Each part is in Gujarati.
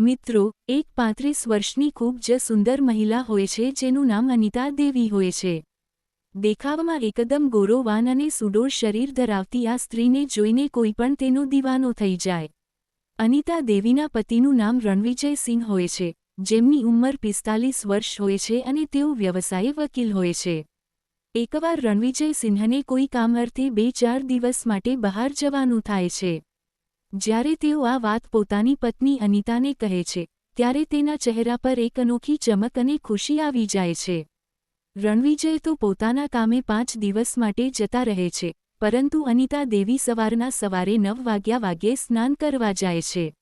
મિત્રો, એક પાંત્રીસ વર્ષની ખૂબ જ સુંદર મહિલા હોય છે જેનું નામ અનિતા દેવી હોય છે. દેખાવમાં એકદમ ગોરોવાન અને સુડોળ શરીર ધરાવતી આ સ્ત્રીને જોઈને કોઈ પણ તેનો દીવાનો થઈ જાય. અનિતા દેવીના પતિનું નામ રણવિજય સિંહ હોય છે, જેમની ઉંમર પિસ્તાલીસ વર્ષ હોય છે અને તેઓ વ્યવસાય વકીલ હોય છે. એકવાર રણવિજય સિંહને કોઈ કામ અર્થે બે ચાર દિવસ માટે બહાર જવાનું થાય છે. જ્યારે તેઓ આ વાત પોતાની પત્ની અનિતાને કહે છે, ત્યારે તેના ચહેરા પર એક અનોખી ચમક અને ખુશી આવી જાય છે. રણવિજય તો પોતાના કામે પાંચ દિવસ માટે જતા રહે છે, પરંતુ અનિતા દેવી સવારના સવારે નવ વાગ્યા વાગ્યે સ્નાન કરવા જાય છે.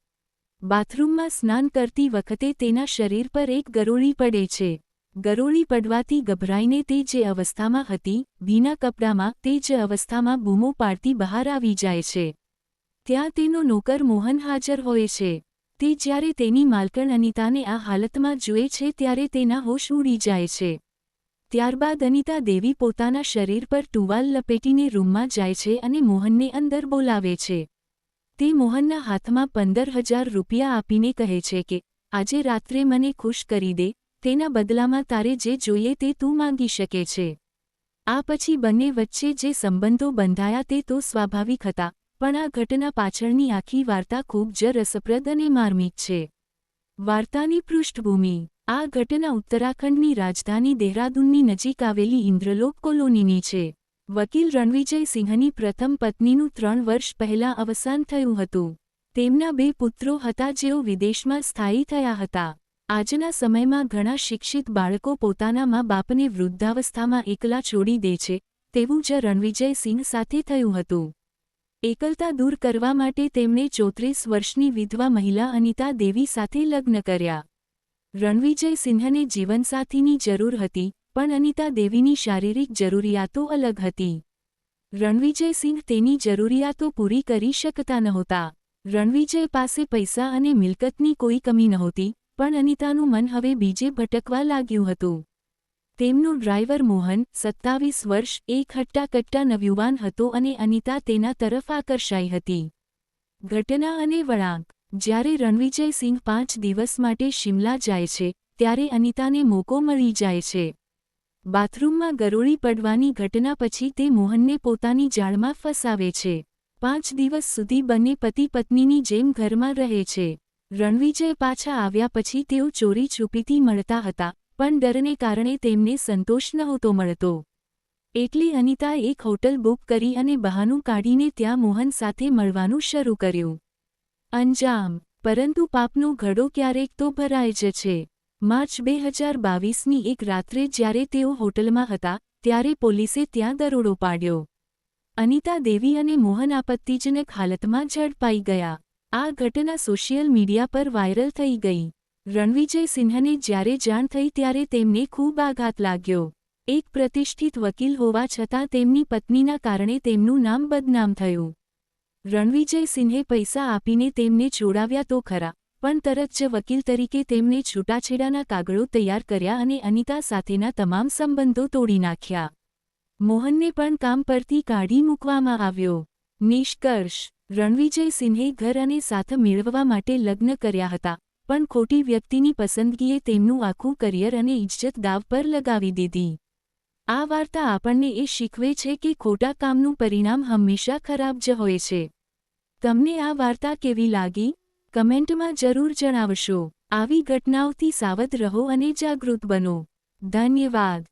બાથરૂમમાં સ્નાન કરતી વખતે તેના શરીર પર એક ગરોળી પડે છે. ગરોળી પડવાથી ગભરાઈને તે જે અવસ્થામાં હતી, ભીના કપડામાં, તે જ અવસ્થામાં બૂમો પાડતી બહાર આવી જાય છે. ત્યાં તેનો નોકર મોહન હાજર હોય છે. તે જ્યારે તેની માલકણ અનિતાને આ હાલતમાં જુએ છે ત્યારે તેના હોશ ઉડી જાય છે. ત્યારબાદ અનિતા દેવી પોતાના શરીર પર ટુવાલ લપેટીને રૂમમાં જાય છે અને મોહનને અંદર બોલાવે છે. તે મોહનના હાથમાં પંદર હજાર રૂપિયા આપીને કહે છે કે, આજે રાત્રે મને ખુશ કરી દે, તેના બદલામાં તારે જે જોઈએ તે તું માંગી શકે છે. આ પછી બંને વચ્ચે જે સંબંધો બંધાયા તે તો સ્વાભાવિક હતા પણ આ ઘટના પાછળની આખી વાર્તા ખૂબ જ રસપ્રદ અને માર્મિક છે. વાર્તાની પૃષ્ઠભૂમિ. આ ઘટના ઉત્તરાખંડની રાજધાની દેહરાદૂનની નજીક આવેલી ઇન્દ્રલોક કોલોનીની છે. વકીલ રણવિજય સિંહની પ્રથમ પત્નીનું ત્રણ વર્ષ પહેલાં અવસાન થયું હતું. તેમના બે પુત્રો હતા જેઓ વિદેશમાં સ્થાયી થયા હતા. આજના સમયમાં ઘણા શિક્ષિત બાળકો પોતાના મા બાપને વૃદ્ધાવસ્થામાં એકલા છોડી દે છે, તેવું જ રણવિજય સિંહ સાથે થયું હતું. એકલતા દૂર કરવા માટે તેમણે ચોત્રીસ વર્ષની વિધવા મહિલા અનિતા દેવી સાથે લગ્ન કર્યા. રણવિજય સિંહને જીવનસાથીની જરૂર હતી, પણ અનિતા દેવીની શારીરિક જરૂરિયાતો અલગ હતી. રણવિજય સિંહ તેની જરૂરિયાતો પૂરી કરી શકતા નહોતા. રણવિજય પાસે પૈસા અને મિલકતની કોઈ કમી નહોતી, પણ અનિતાનું મન હવે બીજે ભટકવા લાગ્યું હતું. તેમનો ડ્રાઈવર મોહન, સત્તાવીસ વર્ષ, એક હટ્ટાકટ્ટા નવયુવાન હતો અને અનિતા તેના તરફ આકર્ષાઈ હતી. ઘટના અને વળાંક. જ્યારે રણવિજય સિંહ પાંચ દિવસ માટે શિમલા જાય છે, ત્યારે અનિતાને મોકો મળી જાય છે. બાથરૂમમાં ગરોળી પડવાની ઘટના પછી તે મોહનને પોતાની જાળમાં ફસાવે છે. પાંચ દિવસ સુધી બંને પતિ પત્નીની જેમ ઘરમાં રહે છે. રણવિજય પાછા આવ્યા પછી તેઓ ચોરી છુપીથી મળતા હતા. પણ ડરને કારણે તેમને સંતોષ નહોતો મળતો. એટલે અનિતા એક હોટલ બુક કરી અને બહાનું કાઢીને ત્યાં મોહન સાથે મળવાનું શરૂ કર્યું. અંજામ, પરંતુ પાપનો ઘડો ક્યારેક તો ભરાય જ છે. માર્ચ બે હજાર બાવીસની એક રાત્રે જ્યારે તેઓ હોટલમાં હતા, ત્યારે પોલીસે ત્યાં દરોડો પાડ્યો. અનિતા દેવી અને મોહન આપત્તિજનક હાલતમાં ઝડપાઈ ગયા. આ ઘટના સોશિયલ મીડિયા પર વાયરલ થઈ ગઈ. રણવિજય સિન્હને જ્યારે જાણ થઈ ત્યારે તેમને ખૂબ આઘાત લાગ્યો. એક પ્રતિષ્ઠિત વકીલ હોવા છતાં તેમની પત્નીના કારણે તેમનું નામ બદનામ થયું. રણવિજય સિંહે પૈસા આપીને તેમને છોડાવ્યા તો ખરા, પણ તરત જ વકીલ તરીકે તેમને છૂટાછેડાના કાગળો તૈયાર કર્યા અને અનિતા સાથેના તમામ સંબંધો તોડી નાખ્યા. મોહનને પણ કામ પરથી કાઢી મૂકવામાં આવ્યો. નિષ્કર્ષ, રણવિજય સિંહે ઘર અને સાથ મેળવવા માટે લગ્ન કર્યા હતા. પણ ખોટી વ્યક્તિની પસંદગીએ તેમનું આખું કરિયર અને ઇજ્જત દાવ પર લગાવી દીધી. આ વાર્તા આપણને એ શીખવે છે કે ખોટા કામનું પરિણામ હંમેશા ખરાબ જ હોય છે. તમને આ વાર્તા કેવી લાગી? કમેન્ટમાં જરૂર જણાવશો. આવી ઘટનાઓથી સાવધ રહો અને જાગૃત બનો. ધન્યવાદ.